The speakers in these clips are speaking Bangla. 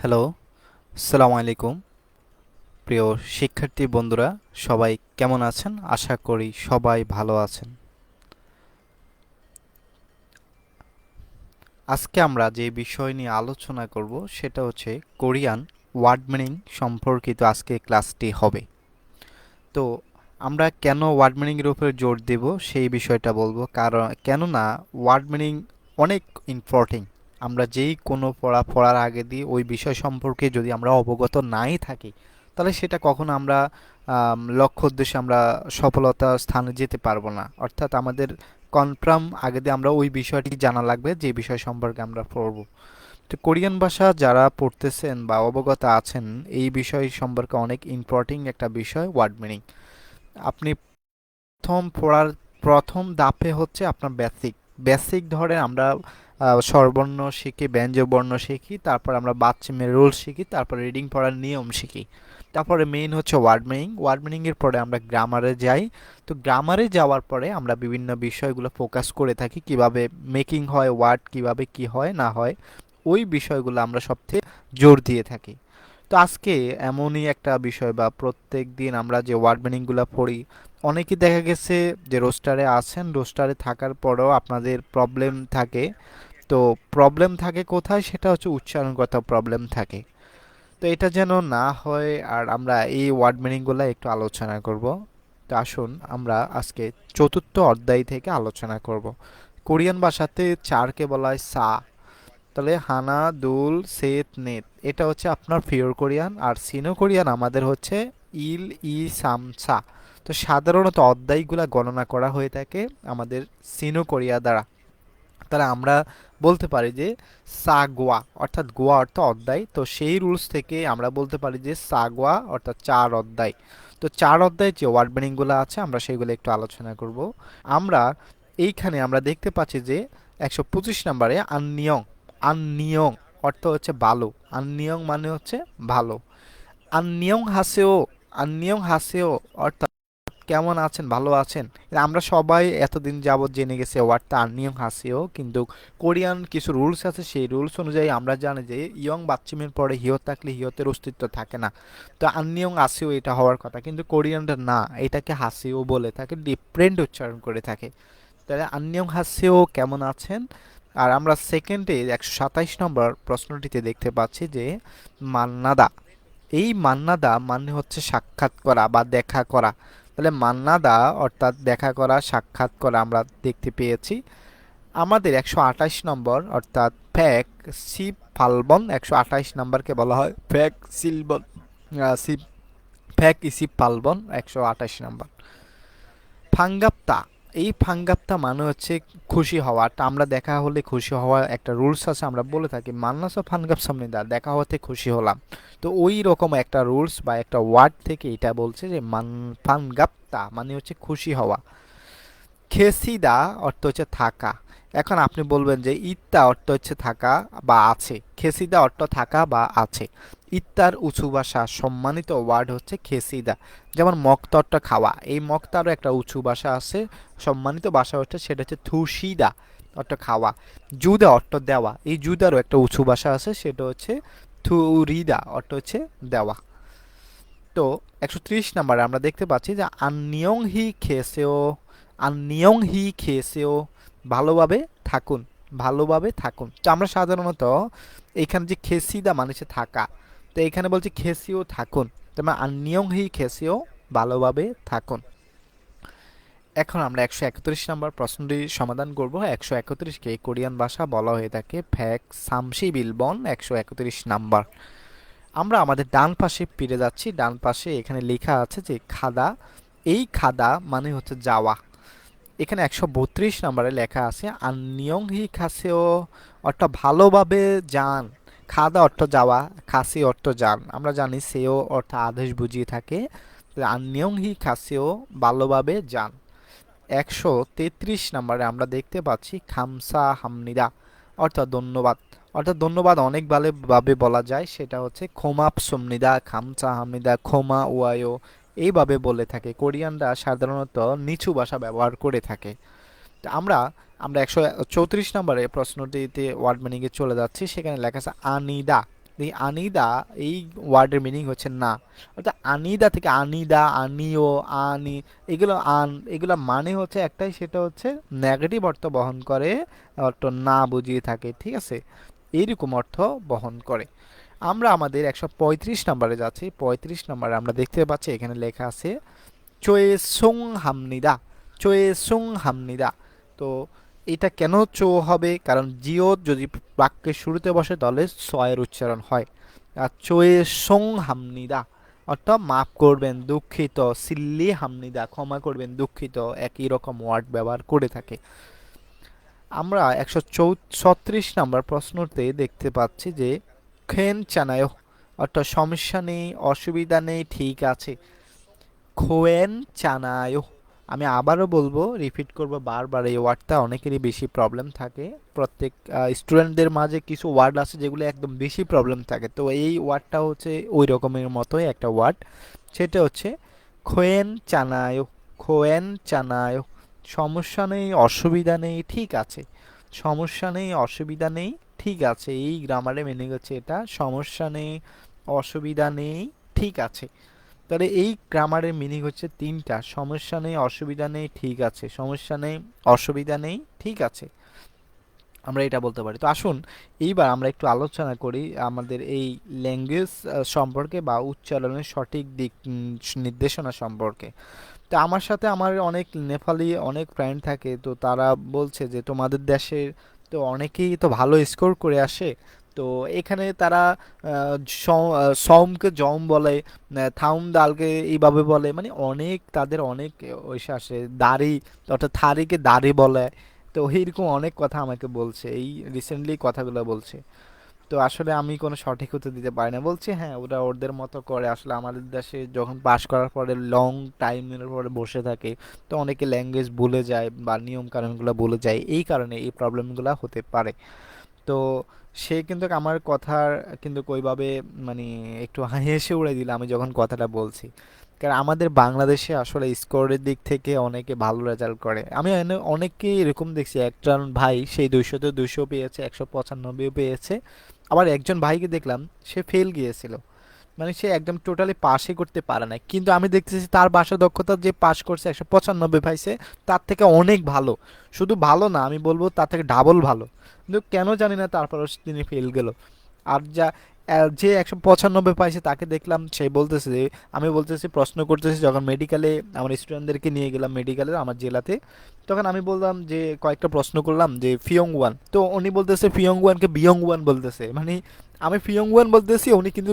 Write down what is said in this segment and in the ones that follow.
হ্যালো আসসালামু আলাইকুম। প্রিয় শিক্ষার্থী বন্ধুরা, সবাই কেমন আছেন? আশা করি সবাই ভালো আছেন। আজকে আমরা যে বিষয় নিয়ে আলোচনা করব, সেটা হচ্ছে কোরিয়ান ওয়ার্ড মিনিং সম্পর্কিত আজকে ক্লাসটি হবে। তো আমরা কেন ওয়ার্ড মিনিংয়ের উপরে জোর দেব সেই বিষয়টা বলব, কারণ কেননা ওয়ার্ড মিনিং অনেক ইম্পর্টেন্ট আমরা যেই কোনো পড়া, পড়ার আগে দিয়ে ওই বিষয় সম্পর্কে যদি আমরা অবগত নাই থাকি, তাহলে সেটা কখনো আমরা লক্ষ্য উদ্দেশ্যে আমরা সফলতা স্থানে যেতে পারব না। অর্থাৎ আমাদের কনফার্ম আগে দিয়ে আমরা ওই বিষয়টি জানা লাগবে, যে বিষয় সম্পর্কে আমরা পড়ব। তো কোরিয়ান ভাষা যারা পড়তেছেন বা অবগত আছেন, এই বিষয় সম্পর্কে অনেক ইম্পর্টেন্ট একটা বিষয় ওয়ার্ড মিনিং আপনি প্রথম পড়ার, প্রথম দাপে হচ্ছে আপনার বেসিক বেসিক ধরে আমরা স্বরবর্ণ শিখি ব্যঞ্জনবর্ণ শিখি, তারপর আমরা বাচ্চামের রুল শিখি, তারপর রিডিং পড়ার নিয়ম শিখি। তারপরে মেইন হচ্ছে ওয়ার্ড মিনিং ওয়ার্ড মিনিং এর পরে আমরা গ্রামারে যাই। তো গ্রামারে যাওয়ার পরে আমরা বিভিন্ন বিষয়গুলো ফোকাস করে থাকি, কীভাবে মেকিং হয় ওয়ার্ড কীভাবে কি হয়, না হয়, ওই বিষয়গুলো আমরা সবথেকে জোর দিয়ে থাকি। তো আজকে এমনই একটা বিষয় বা প্রত্যেক দিন আমরা যে ওয়ার্ড মিনিংগুলো পড়ি অনেকেই দেখা গেছে যে রোস্টারে আছেন রোস্টারে থাকার পরেও আপনাদের প্রবলেম থাকে। তো প্রবলেম থাকে কোথায়? সেটা হচ্ছে উচ্চারণগত প্রবলেম থাকে। তো এটা যেন না হয়, আর আমরা এই ওয়ার্ড মিনিংগুলো একটু আলোচনা করব। তো আসুন, আমরা আজকে চতুর্থ অধ্যায় থেকে আলোচনা করব। কোরিয়ান ভাষাতে চারকে বলা হয় সা। তাহলে হানা, দুল, সেত, নেত, এটা হচ্ছে আপনার পিওর কোরিয়ান, আর সিনো কোরিয়ান আমাদের হচ্ছে ইল, ই, সাম, সা। তো সাধারণত অধ্যায়গুলা গণনা করা হয়ে থাকে আমাদের সিনো কোরিয়া দ্বারা। তাহলে আমরা বলতে পারি যে সা গোয়া অর্থাৎ গোয়া অর্থ অধ্যায়। তো সেই রুলস থেকে আমরা বলতে পারি যে সা গোয়া অর্থাৎ চার অধ্যায়। তো চার অধ্যায় যে ওয়ার্ড মিনিংগুলো আছে, আমরা সেগুলো একটু আলোচনা করব। আমরা এইখানে আমরা দেখতে পাচ্ছি যে একশো পঁচিশ নম্বরে আননিয়ং আননিয়ং অর্থ হচ্ছে ভালো। আননিয়ং মানে হচ্ছে ভালো। আননিয়ং হাসেও আননিয়ং হাসেও অর্থাৎ কেমন আছেন? ভালো আছেন? আমরা সবাই এতদিন যাবৎ জেনে গেছি ওয়ার্ডটা আননিয়ং হাসিও, কিন্তু কোরিয়ান কিছু রুলস আছে, সেই রুলস অনুযায়ী আমরা জানি যে ইয়ং বাচ্চিমের পরে হিয়ত থাকলে হিয়তের অস্তিত্ব থাকে না। তো আননিয়ং আসিও এটা হওয়ার কথা, কিন্তু কোরিয়ানরা না, এটাকে হাসিও বলে থাকে ডিফারেন্ট উচ্চারণ করে থাকে। তাহলে আননিয়ং হাসিও কেমন আছেন? আর আমরা সেকেন্ডে একশো সাতাইশ নম্বর প্রশ্নটিতে দেখতে পাচ্ছি যে মান্নাদা। এই মান্নাদা মানে হচ্ছে সাক্ষাৎ করা বা দেখা করা। তাহলে মান্নাদা অর্থাৎ দেখা করা, সাক্ষাৎ করা আমরা দেখতে পেয়েছি। আমাদের একশো আঠাশ নম্বর অর্থাৎ ফ্যাক সি ফালবন, একশো আঠাশ নম্বরকে বলা হয় ফ্যাক সিলবন সি ফ্যাক ইসি ফালবন, একশো আঠাশ নম্বর। ফাঙ্গাপ্তা এই ফাঙ্গাপ্তা মানে হচ্ছে খুশি হওয়া। আমরা দেখা হলে খুশি হওয়া একটা রুলস আছে, আমরা বলে থাকি, মান্নাস ফানগাপ সামনে দা দেখা হতে খুশি হলাম। তো ওই রকম একটা রুলস বা একটা ওয়ার্ড থেকে এটা বলছে যে, মান ফানগাপ্তা মানে হচ্ছে খুশি হওয়া। খেসিদা অর্থ হচ্ছে থাকা। এখন আপনি বলবেন যে, ইত্তা অর্থ হচ্ছে থাকা বা আছে। খেসিদা অর্থ থাকা বা আছে। ইত্তার উঁচু ভাষা সম্মানিত ওয়ার্ড হচ্ছে খেসিদা। যেমন মক্তরটা খাওয়া। এই মক্তারও একটা উঁচু ভাষা আছে, সম্মানিত ভাষা হচ্ছে সেটা হচ্ছে থুসিদা, অর্থ খাওয়া। জুদা অর্থ দেওয়া। এই জুদারও একটা উঁচু ভাষা আছে, সেটা হচ্ছে থুরিদা, অর্থ হচ্ছে দেওয়া। তো একশো ত্রিশ নাম্বারে আমরা দেখতে পাচ্ছি যে আননিয়ং হি খেসেও, আননিয়ং হি খেসেও ভালোভাবে থাকুন ভালোভাবে থাকুন। তো আমরা সাধারণত এখানে যে খেসিদা মানে থাকা। তো এখানে বলছি খেসিও থাকুন। তোমার আননিয়ং হি খেসিও ভালোভাবে থাকুন। এখন আমরা একশো একত্রিশ নম্বর প্রশ্নটি সমাধান করব। একশো একত্রিশকে কোরিয়ান ভাষা বলা হয়ে থাকে ফ্যাক সামসি বিলবন একশো একত্রিশ নাম্বার। আমরা আমাদের ডান পাশে ফিরে যাচ্ছি। ডান পাশে এখানে লেখা আছে যে খাদা, এই খাদা মানে হচ্ছে যাওয়া। এখানে একশো বত্রিশ নম্বরে লেখা আছে আননিয়ং হি খাসেও, অর্থাৎ ভালোভাবে যান। খাদা অর্থ যাওয়া, খাসি অর্থ যান। আমরা জানি সেও অর্থ আদেশ বুঝিয়ে থাকে আননিয়ং হি খাসেও ভালোভাবে যান। একশো তেত্রিশ নম্বরে আমরা দেখতে পাচ্ছি খামসা হামনিদা, অর্থাৎ ধন্যবাদ। অর্থাৎ ধন্যবাদ অনেক ভাবে ভাবে বলা যায়, সেটা হচ্ছে খোমাপ সমনিদা, খামসা হামনিদা, খোমা ওয়ায়ো, এইভাবে বলে থাকে। কোরিয়ানরা সাধারণত নিচু ভাষা ব্যবহার করে থাকে। আমরা আমরা একশো চৌত্রিশ নম্বরে প্রশ্নটিতে ওয়ার্ড মিনিংয়ে চলে যাচ্ছি। সেখানে লেখা আছে আনিদা। এই আনিদা, এই ওয়ার্ডের মিনিং হচ্ছে না। অর্থাৎ আনিদা থেকে আনিদা, আনিও, আনি, এগুলো আন, এগুলো মানে হচ্ছে একটাই, সেটা হচ্ছে নেগেটিভ অর্থ বহন করে, অর্থ না বুঝিয়ে থাকে, ঠিক আছে? এইরকম অর্থ বহন করে। আমরা আমাদের একশো পঁয়ত্রিশ নম্বরে যাচ্ছি। পঁয়ত্রিশ নম্বরে আমরা দেখতে পাচ্ছি, এখানে লেখা আছে, চোয়ে সুং হামনিদা চোয়ে সুং হামনিদা তো এটা কেন চো হবে? কারণ জিও যদি বাক্যের শুরুতে বসে, তাহলে সয়ের উচ্চারণ হয়। আর চোয়ে সং হামনিদা, অর্থাৎ মাফ করবেন, দুঃখিত, সিল্লি হামনিদা, ক্ষমা করবেন, দুঃখিত, একই রকম ওয়ার্ড ব্যবহার করে থাকে। আমরা একশো চৌ ছত্রিশ নম্বর প্রশ্নতে দেখতে পাচ্ছি যে, খেন চানায় অর্থাৎ সমস্যা নেই, অসুবিধা নেই, ঠিক আছে। খোয়েন চানায় আমি আবারও বলব রিপিট করব বারবার, এই ওয়ার্ডটা অনেকেরই বেশি প্রবলেম থাকে। প্রত্যেক স্টুডেন্টদের মাঝে কিছু ওয়ার্ড আছে যেগুলো একদম বেশি প্রবলেম থাকে। তো এই ওয়ার্ডটা হচ্ছে ওই রকমের মতোই একটা ওয়ার্ড সেটা হচ্ছে, খোয়েন চানায় খোয়েন চানায়, সমস্যা নেই, অসুবিধা নেই, ঠিক আছে। সমস্যা নেই, অসুবিধা নেই, ঠিক আছে। এই গ্রামারে মেনে গেছে এটা, সমস্যা নেই, অসুবিধা নেই, ঠিক আছে। তাহলে এই গ্রামারের মিনিং হচ্ছে তিনটা। সমস্যা নেই, অসুবিধা নেই, ঠিক আছে। সমস্যা নেই, অসুবিধা নেই, ঠিক আছে। আমরা এটা বলতে পারি। তো আসুন, এইবার আমরা একটু আলোচনা করি আমাদের এই ল্যাঙ্গুয়েজ সম্পর্কে বা উচ্চারণের সঠিক দিক নির্দেশনা সম্পর্কে। তো আমার সাথে আমার অনেক নেপালি, অনেক ফ্রেন্ড থাকে। তো তারা বলছে যে, তোমাদের দেশের তো অনেকেই তো ভালো স্কোর করে আসে। তো এখানে তারা সমকে জম বলে থাউম দালকে এইভাবে বলে মানে অনেক, তাদের অনেক ওইসে আসে, দাড়ি, অর্থাৎ থারিকে দাড়ি বলে। তো এইরকম অনেক কথা আমাকে বলছে, এই রিসেন্টলি কথাগুলো বলছে। তো আসলে আমি কোনো সঠিক উত্তর দিতে পারি না। বলছি হ্যাঁ ওরা ওদের মতো করে, আসলে আমাদের দেশে যখন পাস করার পরে লং টাইমের পরে বসে থাকে, তো অনেকে ল্যাঙ্গুয়েজ ভুলে যায় বা নিয়ম কানুনগুলো ভুলে যায়। এই কারণে এই প্রবলেমগুলো হতে পারে। তো সে কিন্তু আমার কথার কিন্তু ওইভাবে মানে একটু হেসে উড়ে দিল আমি যখন কথাটা বলছি। কারণ আমাদের বাংলাদেশে আসলে স্কোরের দিক থেকে অনেকে ভালো রেজাল্ট করে। আমি অনেককে এরকম দেখছি, একজন ভাই সেই দুইশোতে দুইশো পেয়েছে, একশো পঁচানব্বইও পেয়েছে। আবার একজন ভাইকে দেখলাম, সে ফেল গিয়েছিল। মানে সে একদম টোটালি পাশই করতে পারে না কিন্তু আমি দেখতেছি তার বাসা দক্ষতা যে পাশ করছে একশো পঁচানব্বই পাইছে তার থেকে অনেক ভালো। শুধু ভালো না, আমি বলব তার থেকে ডাবল ভালো। কিন্তু কেন জানি না তারপরও তিনি ফেল গেল। আর যা যে একশো পঁচানব্বই পাইছে তাকে দেখলাম, সে বলতেছে যে, আমি বলতেছি, প্রশ্ন করতেছি, যখন মেডিকেলে আমার স্টুডেন্টদেরকে নিয়ে গেলাম মেডিকেলে, আমার জেলাতে, তখন আমি বললাম যে, কয়েকটা প্রশ্ন করলাম যে, ফিয়ং ওয়ান। তো উনি বলতেছে, ফিয়ং ওয়ানকে বিয়ং ওয়ান বলতেছে। মানে আমি ফিয়ং ওয়ান বলতেছি, উনি কিন্তু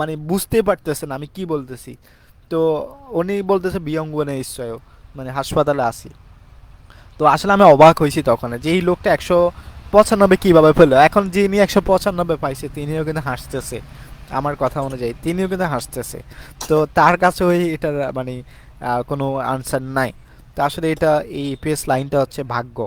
মানে বুঝতে পারতেছেন আমি কি বলতেছি। তো উনি বলতেছে, বিয়ং ওয়ানে নিশ্চয় মানে হাসপাতালে আসি তো আসলে আমি অবাক হয়েছি তখন, যে এই লোকটা একশো পঁচানব্বই কীভাবে পেল এখন যিনি একশো পঁচানব্বই পাইছে, তিনিও কিন্তু হাসতেছে। আমার কথা অনুযায়ী, তিনিও কিন্তু হাসতেছে। তো তার কাছে ওই এটার মানে কোনো আনসার নাই। তো আসলে এটা, এই পেস লাইনটা হচ্ছে ভাগ্য।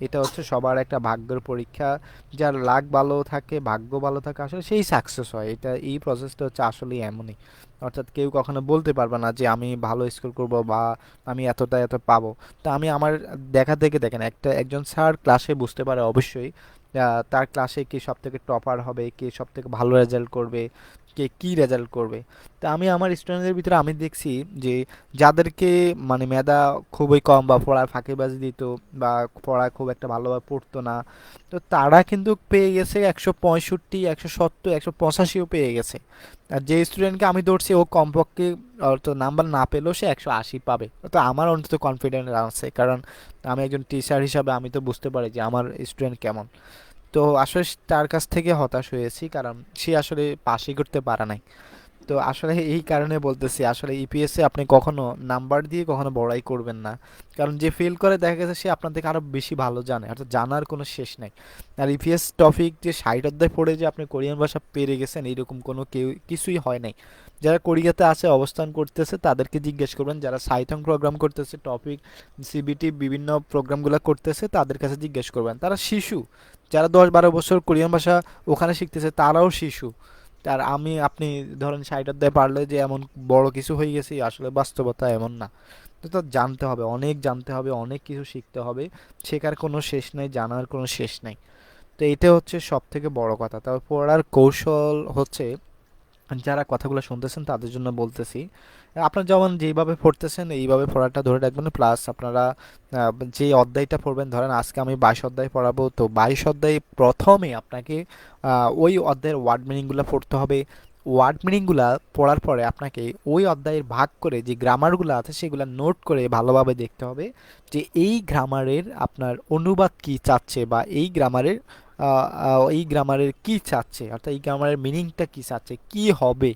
এটা হচ্ছে সবার একটা ভাগ্যের পরীক্ষা। যার লাগ ভালো থাকে, ভাগ্য ভালো থাকে, আসলে সেই সাকসেস হয়। এটা, এই প্রসেসটা হচ্ছে আসলেই এমনই। অর্থাৎ কেউ কখনো বলতে পারবে না যে, আমি ভালো স্কোর করব বা আমি এতটা এত পাবো। তা আমি আমার দেখা থেকে দেখেন, একটা, একজন স্যার ক্লাসে বুঝতে পারে অবশ্যই। তার ক্লাসে কে সব থেকে টপার হবে, কে সব থেকে ভালো রেজাল্ট করবে, কে কী রেজাল্ট করবে। তা আমি আমার স্টুডেন্টদের ভিতরে আমি দেখছি যে যাদেরকে মানে মেধা খুবই কম বা পড়ার ফাঁকে ফাঁকিবাজি দিত বা পড়ায় খুব একটা ভালোভাবে পড়তো না, তো তারা কিন্তু পেয়ে গেছে একশো পঁয়ষট্টি, একশো সত্তর, একশো পঁচাশিও পেয়ে গেছে। আর যে স্টুডেন্টকে আমি ধরছি, ও কমপক্ষে অত নাম্বার না পেলেও সে একশো আশি পাবে। তো আমার অন্তত কনফিডেন্স আছে, কারণ আমি একজন টিচার হিসাবে আমি তো বুঝতে পারি যে আমার স্টুডেন্ট কেমন। তো আসলে তার কাছ থেকে হতাশ হয়েছি, কারণ সে আসলে পাশই করতে পারে নাই। তো আসলে এই কারণে বলতেছি, আসলে ইপিএসে আপনি কখনো নাম্বার দিয়ে কখনো বড়াই করবেন না। কারণ যে ফেল করে দেখা গেছে সে আপনার থেকে আরও বেশি ভালো জানে, অর্থাৎ জানার কোনো শেষ নাই। আর ইপিএস টপিক যে ষাট অধ্যায় পড়ে যে আপনি কোরিয়ান ভাষা পেরে গেছেন, এইরকম কোনো কেউ কিছুই হয় নাই। যারা কোরিয়াতে আছে, অবস্থান করতেছে, তাদেরকে জিজ্ঞেস করবেন, যারা সাইথং প্রোগ্রাম করতেছে টপিক সিবিটি বিভিন্ন প্রোগ্রামগুলো করতেছে, তাদের কাছে জিজ্ঞেস করবেন। তারা শিশু, যারা দশ বারো বছর কোরিয়ান ভাষা ওখানে শিখতেছে, তারাও শিশু। আর আমি, আপনি ধরেন ষাট অধ্যায় পারলে যে এমন বড় কিছু হয়ে গেছি আসলে বাস্তবতা এমন না। তো তো জানতে হবে, অনেক জানতে হবে, অনেক কিছু শিখতে হবে। শেখার কোনো শেষ নেই, জানার কোনো শেষ নেই। তো এটা হচ্ছে সব থেকে বড় কথা। তবে পড়ার কৌশল হচ্ছে যারা কথাগুলো শুনতেছেন তাদের জন্য বলতেছি, আপনারা যেমন যেইভাবে পড়তেছেন এইভাবে পড়াটা ধরে রাখবেন প্লাস আপনারা যে অধ্যায়টা পড়বেন, ধরেন আজকে আমি বাইশ অধ্যায় পড়াবো, তো বাইশ অধ্যায় প্রথমে আপনাকে ওই অধ্যায়ের ওয়ার্ড মিনিংগুলো পড়তে হবে। ওয়ার্ড মিনিংগুলা পড়ার পরে আপনাকে ওই অধ্যায়ের ভাগ করে যে গ্রামারগুলো আছে সেগুলো নোট করে ভালোভাবে দেখতে হবে যে এই গ্রামারের আপনার অনুবাদ কি চাচ্ছে বা এই গ্রামারের এই গ্রামারের কি চাচ্ছে? অর্থাৎ এই গ্রামারের মিনিংটা কি চাচ্ছে? কি হবে?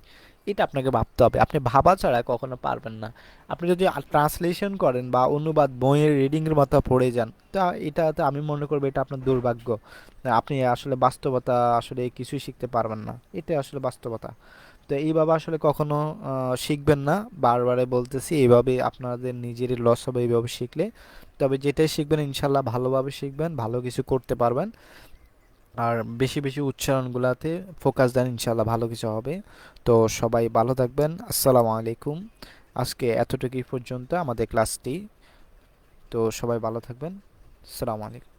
এটা আপনাকে ভাবতে হবে। আপনি ভাবা ছাড়া কখনো পারবেন না। আপনি যদি ট্রান্সলেশন করেন বা অনুবাদ বইয়ের রিডিংয়ের মতো পড়ে যান, তা এটা তো আমি মনে করব এটা আপনার দুর্ভাগ্য। আপনি আসলে বাস্তবতা আসলে কিছুই শিখতে পারবেন না। এটা আসলে বাস্তবতা। তো এইভাবে আসলে কখনো শিখবেন না। বারবারে বলতেছি, এইভাবে আপনাদের নিজেরই লস হবে এইভাবে শিখলে। তবে যেটাই শিখবেন, ইনশাল্লাহ ভালোভাবে শিখবেন, ভালো কিছু করতে পারবেন। আর বেশি বেশি উচ্চারণগুলোতে ফোকাস দেন ইনশাল্লাহ ভালো কিছু হবে। তো সবাই ভালো থাকবেন। আসসালামু আলাইকুম। আজকে এতটুকুই পর্যন্ত আমাদের ক্লাসটি তো সবাই ভালো থাকবেন। আসসালামু আলাইকুম।